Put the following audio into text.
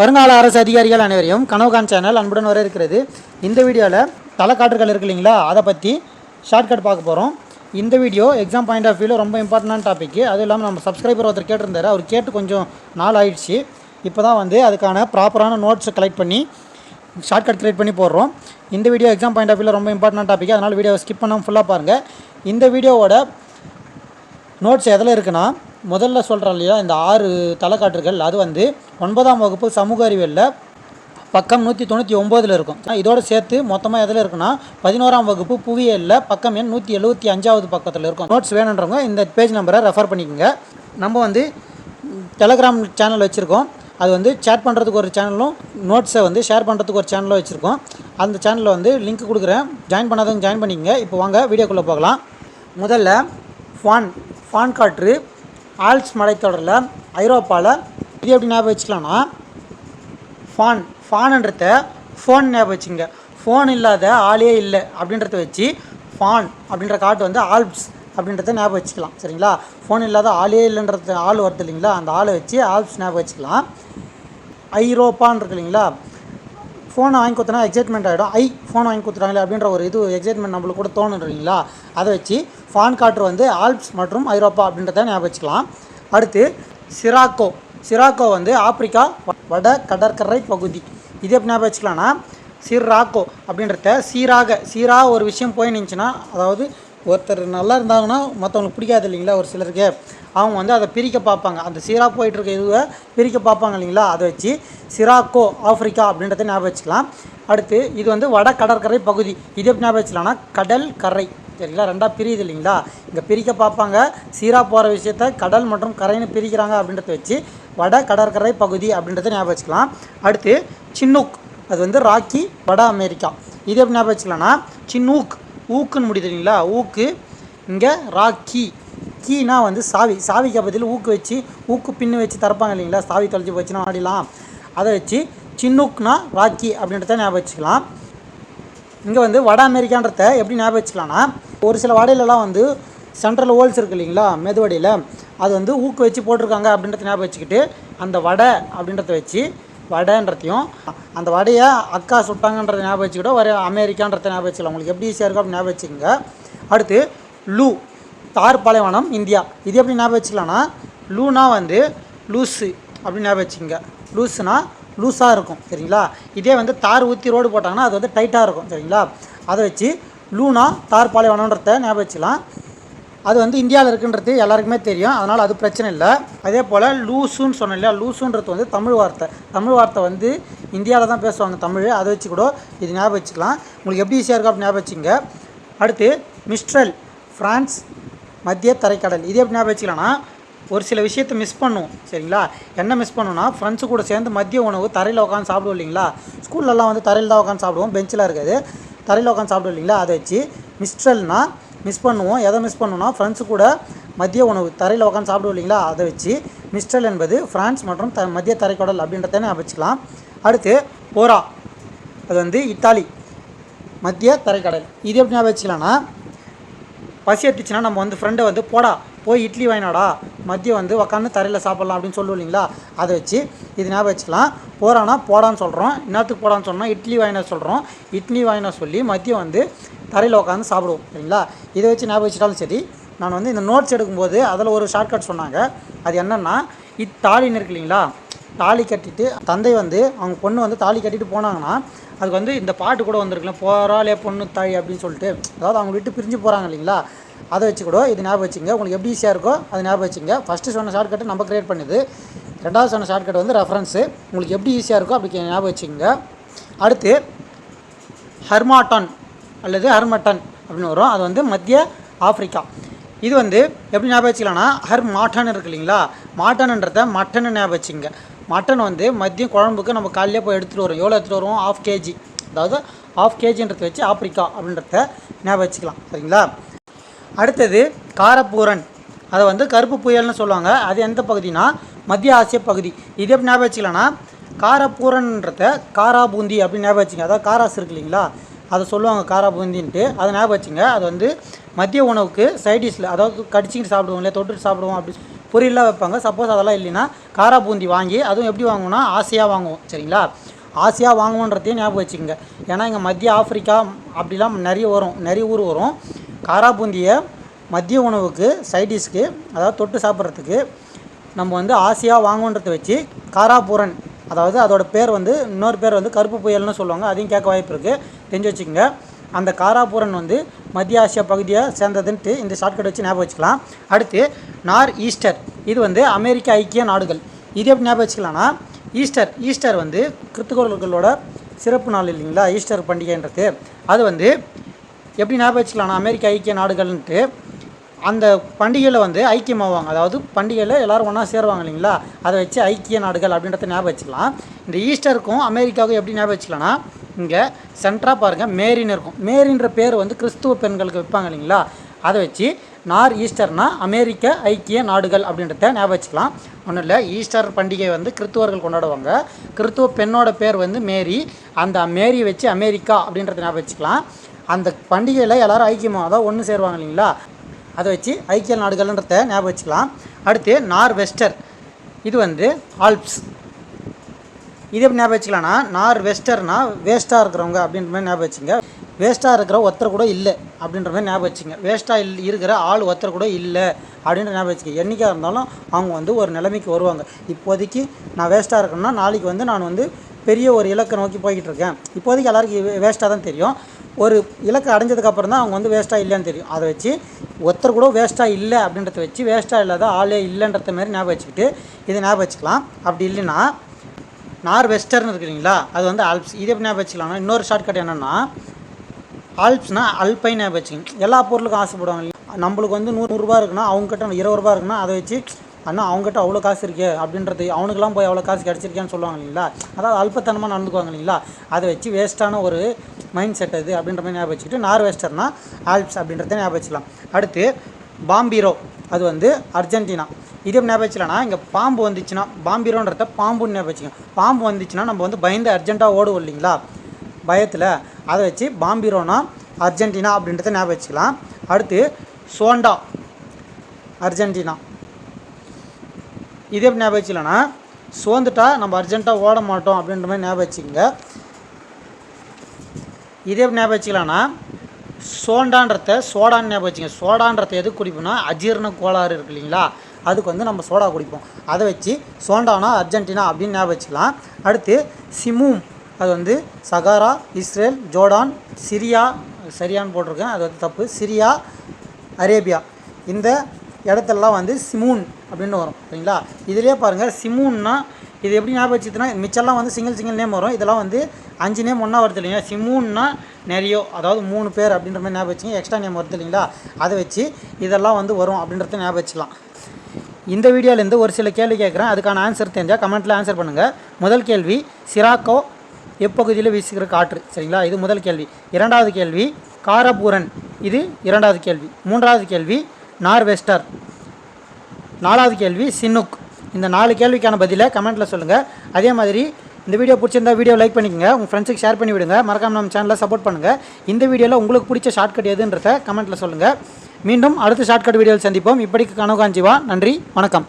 வருங்கால அரசு அதிகாரிகள் அனைவரையும் கனவுகான் சேனல் அன்புடன் வர இருக்கிறது இந்த வீடியோவில் தலைக்காற்றுகள் இருக்கு இல்லைங்களா? அதை பற்றி ஷார்ட்கட் பார்க்க போகிறோம் இந்த வீடியோ எக்ஸாம் பாயிண்ட் ஆஃப் வியூவில் ரொம்ப இம்பார்ட்டண்டான டாப்பிக்கு அதுவும் இல்லாமல் நம்ம சப்ஸ்கிரைபர் ஒருத்தர் கேட்டிருந்தார். அவர் கேட்டு கொஞ்சம் நாள் ஆயிடுச்சு. இப்போ தான் வந்து அதுக்கான ப்ராப்பரான நோட்ஸை கலெக்ட் பண்ணி ஷார்ட்கட் கிரியேட் பண்ணி போடுறோம். இந்த வீடியோ எக்ஸாம் பாயிண்ட் ஆஃப் வியூவில் ரொம்ப இம்பார்ட்டன்ட் டாப்பிக் அதனால் வீடியோவை ஸ்கிப் பண்ணாமல் ஃபுல்லாக பாருங்கள் இந்த வீடியோவோட நோட்ஸ் எதில் இருக்குன்னா முதல்ல சொல்கிறோம் இல்லையா இந்த ஆறு தலைக்காட்டுகள் அது வந்து ஒன்பதாம் வகுப்பு சமூக அறிவியலில் பக்கம் நூற்றி தொண்ணூற்றி ஒம்போதில் இருக்கும். இதோட சேர்த்து மொத்தமாக எதில் இருக்குன்னா பதினோராம் வகுப்பு புவியியலில் பக்கம் எண் நூற்றி எழுபத்தி அஞ்சாவது பக்கத்தில் இருக்கும். நோட்ஸ் வேணுன்றவங்க இந்த பேஜ் நம்பரை ரெஃபர் பண்ணிக்கோங்க. நம்ம வந்து டெலகிராம் சேனல் வச்சுருக்கோம். அது வந்து சேட் பண்ணுறதுக்கு ஒரு சேனலும் நோட்ஸை வந்து ஷேர் பண்ணுறதுக்கு ஒரு சேனலும் வச்சுருக்கோம். அந்த சேனலில் வந்து லிங்க் கொடுக்குறேன். ஜாயின் பண்ணாதவங்க ஜாயின் பண்ணிக்கங்க. இப்போ வாங்க வீடியோக்குள்ளே போகலாம். முதல்ல ஃபான் ஃபான் காற்று. ஆல்ப்ஸ் மலைத்தொடரில் ஐரோப்பாவில் இது எப்படி ஞாபகம் வச்சுக்கலாம்னா ஃபான் ஃபான்ன்றத ஃபோன் ஞாபகம் வச்சுங்க ஃபோன் இல்லாத ஆளே இல்லை அப்படின்றத வச்சு ஃபான் அப்படின்ற காட்டு வந்து ஆல்ப்ஸ் அப்படின்றத ஞாபகம் வச்சுக்கலாம். சரிங்களா? ஃபோன் இல்லாத ஆளே இல்லைன்றது ஆள் வருது இல்லைங்களா? அந்த ஆளை வச்சு ஆல்ப்ஸ் ஞாபகம் வச்சுக்கலாம். ஐரோப்பான்னு இருக்கு இல்லைங்களா? ஃபோனை வாங்கி கொடுத்தனா எக்ஸைட்மெண்ட் ஆகிடும் ஐ ஃபோன் வாங்கி கொடுத்துட்டாங்களே அப்படின்ற ஒரு இது எக்ஸைட்மெண்ட் நம்மளுக்கு கூட தோணும் இல்லைங்களா அதை வச்சு ஃபான் காற்று வந்து ஆல்ப்ஸ் மற்றும் ஐரோப்பா அப்படின்றத ஞாபகம் வச்சுக்கலாம் அடுத்து சிராக்கோ. சிராக்கோ வந்து ஆப்பிரிக்கா வ- வட கடற்கரை பகுதி. இது எப்படி ஞாபகம் வச்சுக்கலாம்னா சிராக்கோ அப்படின்றத சீராக சீராக ஒரு விஷயம் போய் நின்றுச்சுன்னா அதாவது ஒருத்தர் நல்லா இருந்தாங்கன்னா மற்றவங்களுக்கு பிடிக்காது இல்லைங்களா ஒரு சிலருக்கு. அவங்க வந்து அதை பிரிக்க பார்ப்பாங்க. அந்த சீராக போயிட்டு இருக்க இதுவை பிரிக்க பார்ப்பாங்க இல்லைங்களா? அதை வச்சு சிராக்கோ ஆஃப்ரிக்கா அப்படின்றத ஞாபகம் வச்சுக்கலாம். அடுத்து இது வந்து வட கடற்கரை பகுதி. இது எப்படி ஞாபகம் வச்சுக்கலாம்னா கடல் கரை. சரிங்களா? ரெண்டாக பிரியுது இல்லைங்களா? இங்கே பிரிக்க பார்ப்பாங்க. சீரா போகிற விஷயத்த கடல் மற்றும் கரைன்னு பிரிக்கிறாங்க அப்படின்றத வச்சு வட கடற்கரை பகுதி அப்படின்றத ஞாபகம் வச்சுக்கலாம். அடுத்து சின்னூக். அது வந்து ராக்கி வட அமெரிக்கா. இது எப்படி ஞாபகம் வச்சுக்கலாம்னா சின்னூக் ஊக்குன்னு முடியுது இல்லைங்களா ஊக்கு. இங்கே ரா கீ. கீனா வந்து சாவி சாவிக்கு பதில் ஊக்கு வச்சு ஊக்கு பின்னு வச்சு தரப்பாங்க இல்லைங்களா? சாவி தொலைச்சி போச்சுன்னா ஆடிலாம் அதை வச்சு சின்னூக்னா ராக்கி அப்படின்றத ஞாபகம் வச்சுக்கலாம் இங்கே வந்து வட அமெரிக்கான்றத எப்படி ஞாபகம் வச்சுக்கலாம்னா ஒரு சில வடையிலலாம் வந்து சென்ட்ரல் ஹோல்ஸ் இருக்கு இல்லைங்களா? மெதுவடையில். அது வந்து ஊக்கு வச்சு போட்டிருக்காங்க அப்படின்றத ஞாபகம் வச்சுக்கிட்டு அந்த வடை அப்படின்றத வச்சு வடைன்றதையும் அந்த வடையை அக்கா சுட்டாங்கன்றத ஞாபகம் வச்சுக்கிட்டோ வர அமெரிக்கான்றத ஞாபகம் வச்சுக்கலாம். உங்களுக்கு எப்படி ஈஸியாக இருக்கும் அப்படின்னு ஞாபகம் வச்சுக்கோங்க. அடுத்து லூ தார் பாலைவனம் இந்தியா. இது எப்படி ஞாபகம் வச்சுக்கலாம்னா லூனா வந்து லூஸு அப்படின்னு ஞாபகம் வச்சுக்கோங்க. லூஸுனா லூஸாக இருக்கும் சரிங்களா? இதே வந்து தார் ஊற்றி ரோடு போட்டாங்கன்னா அது வந்து டைட்டாக இருக்கும் சரிங்களா? அதை வச்சு லூனா தார் பாலைவனன்றத ஞாபகம் வச்சுக்கலாம். அது வந்து இந்தியாவில் இருக்குன்றது எல்லாருக்குமே தெரியும். அதனால் அது பிரச்சனை இல்லை. அதே போல் லூசுன்னு சொன்னேன் இல்லையா? லூசுன்றது வந்து தமிழ் வார்த்தை. தமிழ் வார்த்தை வந்து இந்தியாவில் தான் பேசுவாங்க தமிழ். அதை வச்சு கூட இது ஞாபகம் வச்சுக்கலாம். உங்களுக்கு எப்படி ஈஸியாக இருக்கும் அப்படி ஞாபகம் வச்சுங்க அடுத்து மிஸ்ட்ரல் ஃப்ரான்ஸ் மத்திய தரைக்கடல். இது எப்படி ஞாபகம் வச்சுக்கலாம்னா ஒரு சில விஷயத்தை மிஸ் பண்ணுவோம். சரிங்களா? என்ன மிஸ் பண்ணுன்னா ஃப்ரெண்ட்ஸு கூட சேர்ந்து மதிய உணவு தரையில் உட்காந்து சாப்பிடுவோம் இல்லைங்களா? ஸ்கூல்லலாம் வந்து தரையில் தான் உட்காந்து சாப்பிடுவோம். பெஞ்சில் இருக்காது. தரையில் உட்காந்து சாப்பிடுவோம் இல்லைங்களா? அதை வச்சு மிஸ்ட்ரல்னால் மிஸ் பண்ணுவோம். எதை மிஸ் பண்ணுவோம்னா ஃப்ரெண்ட்ஸு கூட மதிய உணவு தரையில் உட்காந்து சாப்பிடுவோம் இல்லைங்களா? அதை வச்சு மிஸ்டல் என்பது ஃப்ரான்ஸ் மற்றும் த மத்திய தரைக்கடல் அப்படின்றத ஞாபகம் வச்சுக்கலாம். அடுத்து போரா. அது வந்து இத்தாலி மத்திய தரைக்கடல். இது எப்படி ஞாபகம் வச்சுக்கலாம்னா பசி எடுத்துச்சுன்னா நம்ம வந்து ஃப்ரெண்டை வந்து போடா. போய் இட்லி வாங்கினாடா மதியம் வந்து உக்காந்து தரையில் சாப்பிட்லாம் அப்படின்னு சொல்லுவோம் இல்லைங்களா? அதை வச்சு இது ஞாபகம் வச்சுக்கலாம். போறானா போடான்னு சொல்கிறோம் இன்னத்துக்கு போடான்னு சொன்னால் இட்லி வாங்கினா சொல்கிறோம் இட்லி வாங்கின சொல்லி மதியம் வந்து தரையில் உட்காந்து சாப்பிடுவோம் சரிங்களா? இதை வச்சு ஞாபகம் வச்சுட்டாலும் சரி நான் வந்து இந்த நோட்ஸ் எடுக்கும்போது அதில் ஒரு ஷார்ட்கட் சொன்னாங்க. அது என்னென்னா இத்தாலின்னு இருக்கு இல்லைங்களா? தாலி கட்டிட்டு தந்தை வந்து அவங்க பொண்ணு வந்து தாலி கட்டிட்டு போனாங்கன்னா அதுக்கு வந்து இந்த பாட்டு கூட வந்திருக்கலாம் போகிறாளே பொண்ணு தாய் அப்படின்னு சொல்லிட்டு அதாவது அவங்க விட்டு பிரிஞ்சு போகிறாங்க இல்லைங்களா? அதை வச்சு கூட இது ஞாபகம் வச்சுங்க உங்களுக்கு எப்படி ஈஸியாக இருக்கோ அது ஞாபகம் வச்சுங்க ஃபஸ்ட்டு சொன்ன ஷார்ட்கட்டு நம்ம கிரியேட் பண்ணுது. ரெண்டாவது சொன்ன ஷார்ட்கட் வந்து ரெஃபரன்ஸு உங்களுக்கு எப்படி ஈஸியாக இருக்கோ அப்படி ஞாபகம் வச்சுங்க அடுத்து ஹர்மாட்டன் அல்லது ஹர்மட்டன் அப்படின்னு வரும். அது வந்து மத்திய ஆப்பிரிக்கா. இது வந்து எப்படி ஞாபகம் வச்சுக்கலாம்னா ஹர் மாட்டன் இருக்கு இல்லைங்களா? மாட்டன்ன்றத மட்டன் ஞாபகம் வச்சுங்க மட்டன் வந்து மதியம் குழம்புக்கு நம்ம காலையிலே போய் எடுத்துகிட்டு வரோம் எவ்வளோ எடுத்துகிட்டு வருவோம்? ஆஃப் கேஜி அதாவது ஆஃப் கேஜின்றத வச்சு ஆப்பிரிக்கா அப்படின்றத ஞாபகம் வச்சுக்கலாம். சரிங்களா? அடுத்தது காரப்பூரன். அதை வந்து கருப்பு புயல்னு சொல்லுவாங்க. அது எந்த பகுதினா மத்திய ஆசிய பகுதி. இது எப்படி ஞாபகம் வச்சுக்கலாம்னா காரப்பூரன்றத காரா பூந்தி அப்படின்னு ஞாபகம் வச்சுங்க. அதாவது காராஸ் இருக்கு இல்லைங்களா? அதை சொல்லுவாங்க காரா பூந்தின்ட்டு அதை ஞாபகம் வச்சுங்க. அது வந்து மதிய உணவுக்கு சைடிஷில் அதாவது கடிச்சிக்கிட்டு சாப்பிடுவோம் இல்லையா தொட்டுட்டு சாப்பிடுவோம் அப்படி பொரியலாக வைப்பாங்க. சப்போஸ் அதெல்லாம் இல்லைன்னா காரா பூந்தி வாங்கி அதுவும் எப்படி வாங்குவோம்னா ஆசையாக வாங்குவோம். சரிங்களா? ஆசையாக வாங்குவோன்றதையும் ஞாபகம் வச்சுக்கோங்க. ஏன்னா இங்கே மத்திய ஆஃப்ரிக்கா அப்படிலாம் நிறைய வரும். நிறைய ஊர் வரும். காரா பூந்தியை மதிய உணவுக்கு சைடிஷ்க்கு அதாவது தொட்டு சாப்பிட்றதுக்கு நம்ம வந்து ஆசையாக வாங்கன்றதை வச்சு காராபூரன் அதாவது அதோட பேர் வந்து இன்னொரு பேர் வந்து கருப்பு புயல்னு சொல்லுவாங்க அதையும் கேட்க வாய்ப்பு இருக்குது தெரிஞ்சு வச்சுக்கோங்க. அந்த காராபூரன் வந்து மத்திய ஆசியா பகுதியை சேர்ந்ததுன்ட்டு இந்த ஷார்ட்கட் வச்சு ஞாபகம் வச்சுக்கலாம். அடுத்து நார் ஈஸ்டர். இது வந்து அமெரிக்க ஐக்கிய நாடுகள். இது எப்படி ஞாபகம் வச்சுக்கலாம்னா ஈஸ்டர் ஈஸ்டர் வந்து கிறிஸ்துவர்களோட சிறப்பு நாள் இல்லைங்களா? ஈஸ்டர் பண்டிகைன்றது. அது வந்து எப்படி ஞாபகம் வச்சுக்கலாம்னா அமெரிக்க ஐக்கிய நாடுகள்ன்ட்டு அந்த பண்டிகையில் வந்து ஐக்கியமாவாங்க. அதாவது பண்டிகையில் எல்லோரும் ஒன்றா சேருவாங்க இல்லைங்களா? அதை வச்சு ஐக்கிய நாடுகள் அப்படின்றத ஞாபகம் வச்சுக்கலாம். இந்த ஈஸ்டருக்கும் அமெரிக்காவுக்கும் எப்படி ஞாபகம் வச்சுக்கலாம்னா இங்கே சென்ட்ராக பாருங்கள் மேரின்னு இருக்கும். மேரின்ற பேர் வந்து கிறிஸ்துவ பெண்களுக்கு வைப்பாங்க இல்லைங்களா? அதை வச்சு நார் ஈஸ்டர்னா அமெரிக்க ஐக்கிய நாடுகள் அப்படின்றத ஞாபகம் வச்சுக்கலாம். ஒன்றும் இல்லை ஈஸ்டர் பண்டிகை வந்து கிறித்துவர்கள் கொண்டாடுவாங்க. கிறித்துவ பெண்ணோட பேர் வந்து மேரி. அந்த மேரியை வச்சு அமெரிக்கா அப்படின்றத ஞாபகம் வச்சுக்கலாம். அந்த பண்டிகையில் எல்லாரும் ஐக்கியமாக அதாவது ஒன்று சேருவாங்க இல்லைங்களா? அதை வச்சு ஐக்கிய நாடுகள்ன்றத ஞாபகம் வச்சுக்கலாம். அடுத்து நார் வெஸ்டர். இது வந்து ஆல்ப்ஸ். இது எப்படி ஞாபகம் வச்சுக்கலாம்னா நார் வெஸ்டர்னா வேஸ்ட்டாக இருக்கிறவங்க அப்படின்ற மாதிரி ஞாபகம் வச்சுங்க. வேஸ்ட்டாக இருக்கிற ஒருத்தர் கூட இல்லை அப்படின்ற மாதிரி ஞாபகம் வச்சுங்க. வேஸ்ட்டாக இல் இருக்கிற ஆள் ஒருத்தர் கூட இல்லை அப்படின்ற ஞாபகம் வச்சுக்க என்றைக்காக இருந்தாலும் அவங்க வந்து ஒரு நிலைமைக்கு வருவாங்க. இப்போதைக்கு நான் வேஸ்ட்டாக இருக்கேன்னா நாளைக்கு வந்து நான் வந்து பெரிய ஒரு இலக்கை நோக்கி போய்கிட்டு இருக்கேன். இப்போதைக்கு எல்லாருக்கும் வேஸ்ட்டாக தான் தெரியும். ஒரு இலக்கை அடைஞ்சதுக்கப்புறம் தான் அவங்க வந்து வேஸ்ட்டாக இல்லைன்னு தெரியும். அதை வச்சு ஒருத்தர் கூட வேஸ்ட்டாக இல்லை அப்படின்றத வச்சு வேஸ்ட்டாக இல்லாத ஆளே இல்லைன்றத மாதிரி ஞாபகம் வச்சுக்கிட்டு இதை ஞாபகம் வச்சுக்கலாம். அப்படி இல்லைன்னா நார் வெஸ்டர்னு இருக்கு இல்லைங்களா? அது வந்து ஆல்ப்ஸ் இது எப்படி ஞாபகம் வச்சுக்கலாம்னா இன்னொரு ஷார்ட்கட் என்னென்னா ஆல்ப்ஸ்னால் அல்பைன் ஞாபகம் வச்சுக்கோங்க எல்லா பொருளுக்கும் ஆசைப்படுவாங்க நம்மளுக்கு வந்து நூறுரூபா இருக்குன்னா அவங்ககிட்ட இருபது ரூபா இருக்குன்னா அதை வச்சு அண்ணா அவங்ககிட்ட அவ்வளோ காசு இருக்கே அப்படின்றது அவனுக்கெல்லாம் போய் அவ்வளோ காசு கிடச்சிருக்கேன்னு சொல்லுவாங்க இல்லைங்களா? அதாவது அல்பத்தனமாக நடந்துக்குவாங்க இல்லைங்களா? அதை வச்சு வேஸ்ட்டான ஒரு மைண்ட் செட் அது அப்படின்ற மாதிரி ஞாபகம் வச்சுக்கிட்டு நார்வெஸ்டர்னா ஆல்ப்ஸ் அப்படின்றத ஞாபகம் வச்சுக்கலாம். அடுத்து பாம்பீரோ அது வந்து அர்ஜென்டினா. இது ஞாபகம் வச்சுக்கலாம்னா இங்கே பாம்பு வந்துச்சுன்னா பாம்பீரோன்றத பாம்புன்னு ஞாபகம் வச்சுக்கோங்க பாம்பு வந்துச்சுன்னா நம்ம வந்து பயந்து அர்ஜென்ட்டாக ஓடுவோம் இல்லைங்களா? பயத்தில் அதை வச்சு பாம்பிரோனா அர்ஜென்டினா அப்படின்றத ஞாபகம் வச்சுக்கலாம். அடுத்து சோண்டா அர்ஜென்டினா. இது எப்படி ஞாபகம் வச்சுக்கலாம்னா சோர்ந்துட்டா நம்ம அர்ஜென்ட்டாக ஓட மாட்டோம் அப்படின்ற மாதிரி ஞாபகம் வச்சுக்கோங்க. இதே ஞாபகம் வச்சுக்கலாம்னா சோண்டான்றத சோடான்னு ஞாபகம் வச்சுங்க. சோடான்றத எது குடிப்போம்னா அஜீரண கோளாறு இருக்கு இல்லைங்களா? அதுக்கு வந்து நம்ம சோடா குடிப்போம். அதை வச்சு சோண்டானா அர்ஜென்டினா அப்படின்னு ஞாபகம் வச்சுக்கலாம். அடுத்து சிமூம். அது வந்து சகாரா இஸ்ரேல் ஜோர்டான் சிரியா சரியான்னு போட்டிருக்கேன். அது வந்து தப்பு. Syria Arabia. இந்த இடத்துலலாம் வந்து சிமூன் அப்படின்னு வரும். சரிங்களா? இதுலேயே பாருங்கள் சிமூன்னா இது எப்படி ஞாபகம் வச்சுதுன்னா மிச்சம்லாம் வந்து சிங்கிள் சிங்கிள் நேம் வரும். இதெல்லாம் வந்து அஞ்சு நேம் ஒன்றா வருது இல்லைங்களா சிமூன்னா நிறையோ அதாவது மூணு பேர் அப்படின்ற மாதிரி ஞாபகம் வச்சுங்க. எக்ஸ்ட்ரா நேம் வருது இல்லைங்களா? அதை வச்சு இதெல்லாம் வந்து வரும் அப்படின்றத ஞாபகம் வச்சுக்கலாம். இந்த வீடியோலேருந்து ஒரு சில கேள்வி கேட்குறேன். அதுக்கான ஆன்சர் தெரிஞ்சால் கமெண்ட்டில் ஆன்சர் பண்ணுங்கள் முதல் கேள்வி சிராக்கோ எப்பகுதியில் வீசுகிற காற்று? சரிங்களா? இது முதல் கேள்வி. இரண்டாவது கேள்வி காரபூரன்? இது இரண்டாவது கேள்வி. மூன்றாவது கேள்வி நார்வெஸ்டர்? நாலாவது கேள்வி சின்னுக் இந்த நாலு கேள்விக்கான பதிலை கமெண்ட்டில் சொல்லுங்கள் அதே மாதிரி இந்த வீடியோ பிடிச்சிருந்தா வீடியோ லைக் பண்ணிக்கோங்க. உங்கள் ஃப்ரெண்ட்ஸுக்கு ஷேர் பண்ணி விடுங்க. மறக்காம நம்ம சேனலை சப்போர்ட் பண்ணுங்கள் இந்த வீடியோவில் உங்களுக்கு பிடிச்ச ஷார்ட்கட் எதுன்றத கமெண்ட்டில் சொல்லுங்கள் மீண்டும் அடுத்த ஷார்ட்கட் வீடியோவில் சந்திப்போம். இப்படிக்கு கனகாஞ்சிவா நன்றி. வணக்கம்.